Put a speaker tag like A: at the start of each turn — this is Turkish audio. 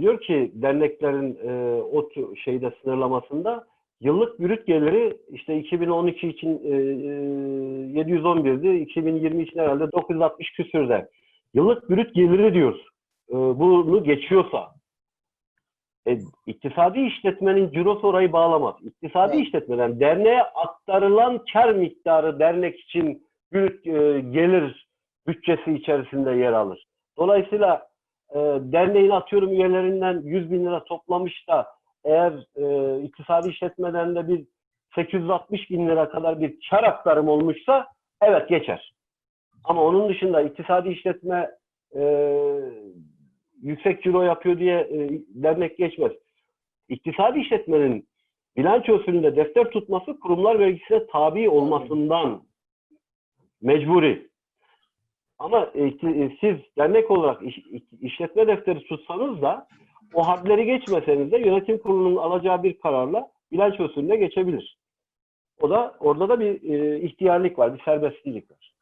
A: diyor ki derneklerin e, o şeyde sınırlamasında yıllık brüt geliri işte 2012 için e, e, 711'di, 2020 için herhalde 960 küsürde. Yıllık brüt geliri diyor. E, bunu geçiyorsa e, iktisadi işletmenin cirosu orayı bağlamaz. İktisadi
B: Evet.
A: işletmeden derneğe aktarılan kar miktarı dernek için brüt e, gelir bütçesi içerisinde yer alır. Dolayısıyla e, derneğin atıyorum üyelerinden 100 bin lira toplamış da eğer e, iktisadi işletmeden de bir 860 bin lira kadar bir kar aktarım olmuşsa evet geçer. Ama onun dışında iktisadi işletme e, yüksek ciro yapıyor diye e, dernek geçmez. İktisadi işletmenin bilançosunda defter tutması kurumlar vergisine tabi olmasından mecburi. Ama e, e, siz dernek olarak iş- iş- işletme defteri tutsanız da o hadleri geçmeseniz de yönetim kurulunun alacağı bir kararla bilanço usulüne geçebilir. O da orada da bir e, ihtiyarlık var, bir serbestlik var.